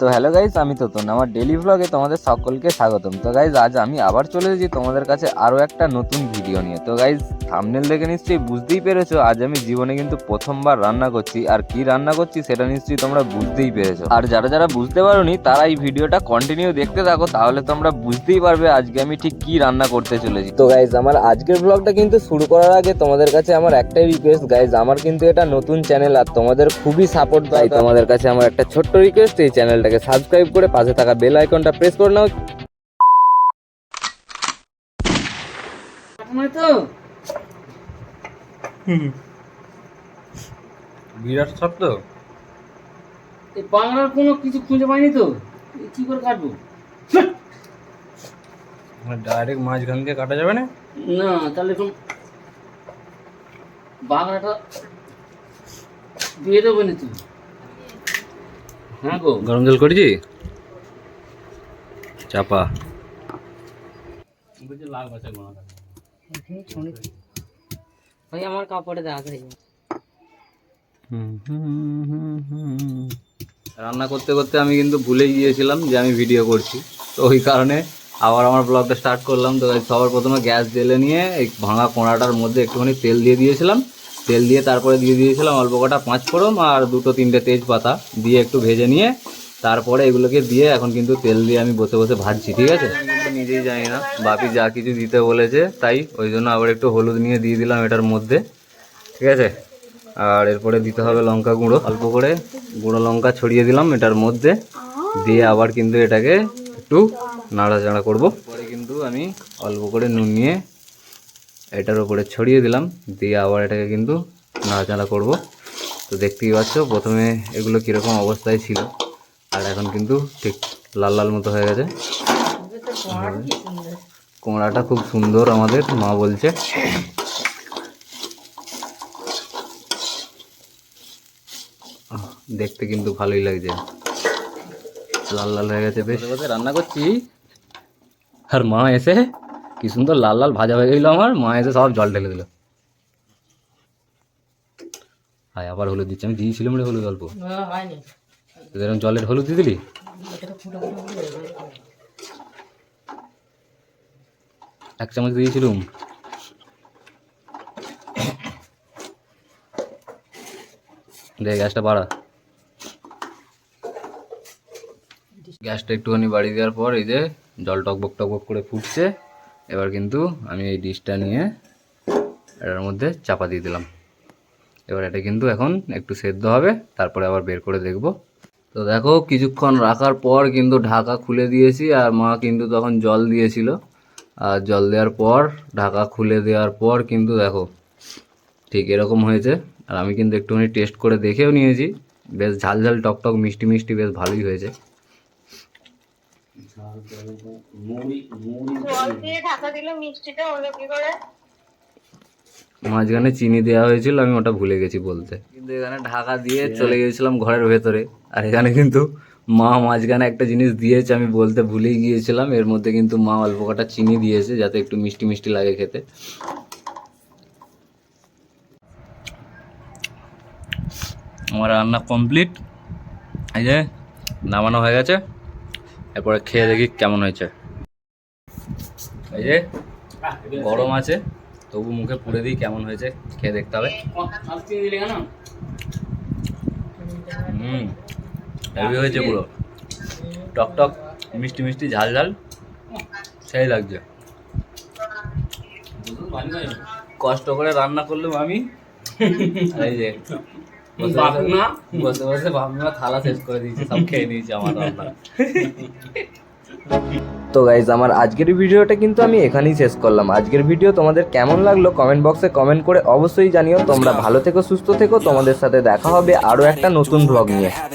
তো hello guys আমি তোতন। আমার ডেলি ভ্লগে তোমাদের সকলকে স্বাগতম। তো গাইজ আজ আমি আবার চলে এসেছি তোমাদের কাছে আরও একটা নতুন ভিডিও নিয়ে। তো গাইজ থামনেল দেখে নিশ্চয়ই বুঝতেই পেরেছ, আজ আমি জীবনে কিন্তু প্রথমবার রান্না করছি। আর কি রান্না করছি সেটা নিশ্চয়ই তোমরা বুঝতেই পেরেছ। আর যারা যারা বুঝতে পারোনি, তারা এই ভিডিওটা কন্টিনিউ দেখতে থাকো, তাহলে তোমরা বুঝতেই পারবে আজকে আমি ঠিক কি রান্না করতে চলেছি। তো গাইজ আমার আজকের ব্লগটা কিন্তু শুরু করার আগে তোমাদের কাছে আমার একটাই রিকোয়েস্ট গাইজ আমার কিন্তু এটা নতুন চ্যানেল আর তোমাদের খুবই সাপোর্ট পাই তোমাদের কাছে আমার একটা ছোট্ট রিকোয়েস্ট এই চ্যানেলটাকে সাবস্ক্রাইব করে পাশে থাকা বেল আইকনটা প্রেস করে নাও। তো? বিরাট শব্দ। এই বাংলার কোনো কিছু খুঁজে পাইনি তো? কি করে কাটবো? ডাইরেক্ট মাঝখান দিয়ে কাটা যাবে না? না তাহলে এখন বাংলাটা দিয়ে দেবো না তুই হ্যাঁ গো। গরম জল করেছি? চাপা। ভাই আমার কাপড়ে দাগ হয়ে রান্না করতে করতে আমি কিন্তু ভুলেই গিয়েছিলাম যে আমি ভিডিও করছি। তো ওই কারণে আবার আমার ব্লগটা স্টার্ট করলাম। তো সবার প্রথমে গ্যাস জেলে নিয়ে এই ভাঙা কোঁড়াটার মধ্যে একটুখানি তেল দিয়ে দিয়েছিলাম। তেল দিয়ে তারপরে দিয়ে দিয়েছিলাম অল্প কটা পাঁচ ফোড়ন আর দুটো তিনটে তেজপাতা দিয়ে একটু ভেজে নিয়ে তারপরে এগুলোকে দিয়ে এখন কিন্তু তেল দিয়ে আমি বসে বসে ভাজছি, ঠিক আছে? নিজেই জানি না, বাপি যা কিছু দিতে বলেছে তাই ওই জন্য আবার একটু হলুদ নিয়ে দিয়ে দিলাম এটার মধ্যে, ঠিক আছে? আর এরপরে দিতে হবে লঙ্কা গুঁড়ো, অল্প করে গুঁড়ো লঙ্কা ছড়িয়ে দিলাম এটার মধ্যে, দিয়ে আবার কিন্তু এটাকে একটু নাড়াচাড়া করব। পরে কিন্তু আমি অল্প করে নুন নিয়ে এটার উপরে ছড়িয়ে দিলাম দিয়ে আবার এটাকে কিন্তু নাড়াচাড়া করব। তো দেখতেই পাচ্ছ প্রথমে এগুলো কীরকম অবস্থায় ছিল আর এখন কিন্তু ঠিক লাল লাল মতো হয়ে গেছে। কোমড়াটা খুব সুন্দর আমাদের মা বলছে। দেখতে কিন্তু ভালোই লাগছে। লাল লাল হয়ে গেছে বেশ। রান্না করছি আর মা এসে কি সুন্দর লাল লাল ভাজা হয়ে গেল আমার মা এসে সব জল ঢেলে দিল। হায় আবার হলুদ দিচ্ছি। আমি দিয়েছিলাম রে হলুদ অল্প। এরকম জলের হলুদ দিয়ে দিলি? এক চামচ দিয়েছিলুম। দে গ্যাসটা বাড়া। গ্যাসটা একটুখানি বাড়িয়ে দেওয়ার পর এই যে জল টক টকবক টকবক করে ফুটছে। এবার কিন্তু আমি এই ডিশটা নিয়ে এটার মধ্যে চাপা দিয়ে দিলাম। এবার এটা কিন্তু এখন একটু সেদ্ধ হবে, তারপরে আবার বের করে দেখব। তো দেখো, কিছুক্ষণ রাখার পর কিন্তু ঢাকা খুলে দিয়েছি আর মা কিন্তু তখন জল দিয়েছিল। আর জল দেওয়ার পর, ঢাকা খুলে দেওয়ার পর কিন্তু দেখো, ঠিক এরকম হয়েছে। আর আমি কিন্তু একটুখানি টেস্ট করে দেখেও নিয়েছি। বেশ ঝাল ঝাল টক টক মিষ্টি মিষ্টি, বেশ ভালোই হয়েছে মুড়ি মুড়ি জল দিয়ে ঢাকা দিলে মিষ্টিটা হলো কি করে মাঝখানে চিনি দেওয়া হয়েছিল, আমি ওটা ভুলে গেছি বলতে। কিন্তু এখানে ঢাকা দিয়ে চলে গিয়েছিলাম ঘরের ভেতরে। আর এখানে কিন্তু মা মাঝখানে একটা জিনিস দিয়েছে, আমি বলতে ভুলেই গিয়েছিলাম। এর মধ্যে কিন্তু মা অল্প কটা চিনি দিয়েছে, যাতে একটু মিষ্টি মিষ্টি লাগে খেতে। আমার রান্না কমপ্লিট। এই যে, নামানো হয়ে গেছে। এরপরে খেয়ে দেখি কেমন হয়েছে। এই যে, গরম আছে, তবু মুখে পুড়ে দিই কেমন হয়েছে, খেয়ে দেখতে হবে। হুম, হেভি হয়েছে পুরো। টক টক, মিষ্টি মিষ্টি, ঝাল ঝাল, সেই লাগছে। কষ্ট করে রান্না করলাম আমি। এই যে বসে বসে- বসে বসে ভাবনা থালা শেষ করে দিয়েছে সব খেয়ে নিয়েছে আমার রান্না। তো গাইজ আমার আজকের ভিডিওটা কিন্তু আমি এখানেই শেষ করলাম। আজকের ভিডিও তোমাদের কেমন লাগল কমেন্ট বক্সে কমেন্ট করে অবশ্যই জানিও। তোমরা ভালো থেকো সুস্থ থেকো। তোমাদের সাথে দেখা হবে আরও একটা নতুন ব্লগ নিয়ে।